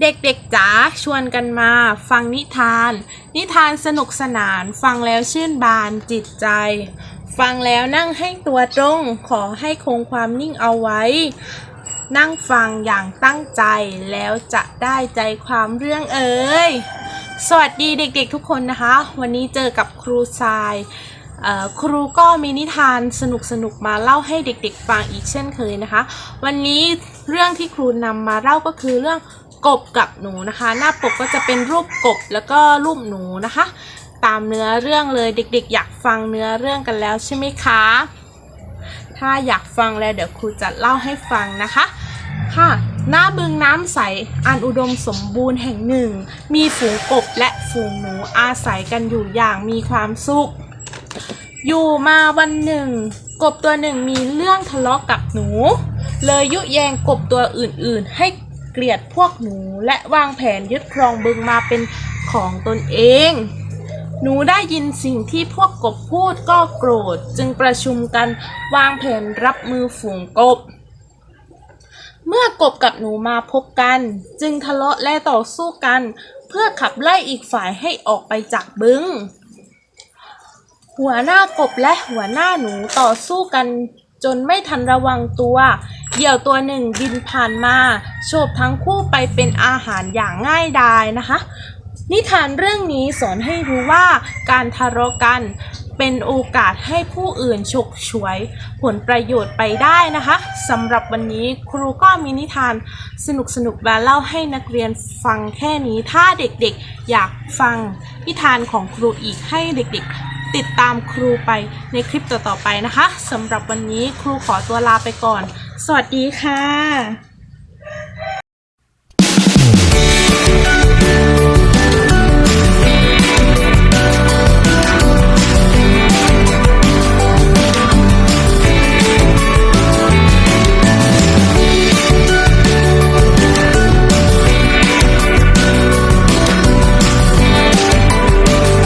เด็กๆจ๋าชวนกันมาฟังนิทาน นิทานสนุกสนาน ฟังแล้วชื่นบานจิตใจ ฟังแล้วนั่งให้ตัวตรง ขอให้คงความนิ่งเอาไว้ นั่งฟังอย่างตั้งใจแล้วจะได้ใจความเรื่องเอ่ยสวัสดีเด็กๆทุกคนนะคะ วันนี้เจอกับครูทราย ครูก็มีนิทานสนุกๆมาเล่าให้เด็กๆฟังอีกเช่นเคยนะคะ วันนี้เรื่องที่ครูนำมาเล่าก็คือเรื่องกบกับหนูนะคะ หน้าปกก็จะเป็นรูปกบแล้วก็รูปหนูนะคะ ตามเนื้อเรื่องเลยเด็กๆ อยากฟังเนื้อเรื่องกันแล้วใช่ไหมคะ ถ้าอยากฟังแล้วเดี๋ยวครูจะเล่าให้ฟังนะคะค่ะหน้าบึงน้ำใส อันอุดมสมบูรณ์แห่งหนึ่ง มีฝูงกบและฝูงหนูอาศัยกันอยู่อย่างมีความสุข อยู่มาวันหนึ่ง กบตัวหนึ่งมีเรื่องทะเลาะกับหนู เลยยุแยงกบตัวอื่นๆ ให้เกลียดพวกหนูและวางแผนยึดครองบึงมาเป็นของตนเอง หนูได้ยินสิ่งที่พวกกบพูดก็โกรธ จึงประชุมกันวางแผนรับมือฝูงกบ เมื่อกบกับหนูมาพบกัน จึงทะเลาะและต่อสู้กัน เพื่อขับไล่อีกฝ่ายให้ออกไปจากบึง หัวหน้ากบและหัวหน้าหนูต่อสู้กันจนไม่ทันระวังตัว เหยี่ยวตัวหนึ่งบินผ่านมาโฉบทั้งคู่ไปเป็นอาหารอย่างง่ายดายนะคะ นิทานเรื่องนี้สอนให้รู้ว่าการทะเลาะกันเป็นโอกาสให้ผู้อื่นฉกฉวย ผลประโยชน์ไปได้นะคะสำหรับวันนี้ครูก็มีนิทานสนุกๆมาเล่าให้นักเรียนฟังแค่นี้ถ้าเด็กๆ อยากฟังนิทานของครูอีกให้เด็กๆ ติดตามครูไปในคลิปต่อๆไปนะคะสำหรับวันนี้ครูขอตัวลาไปก่อน สวัสดีค่ะ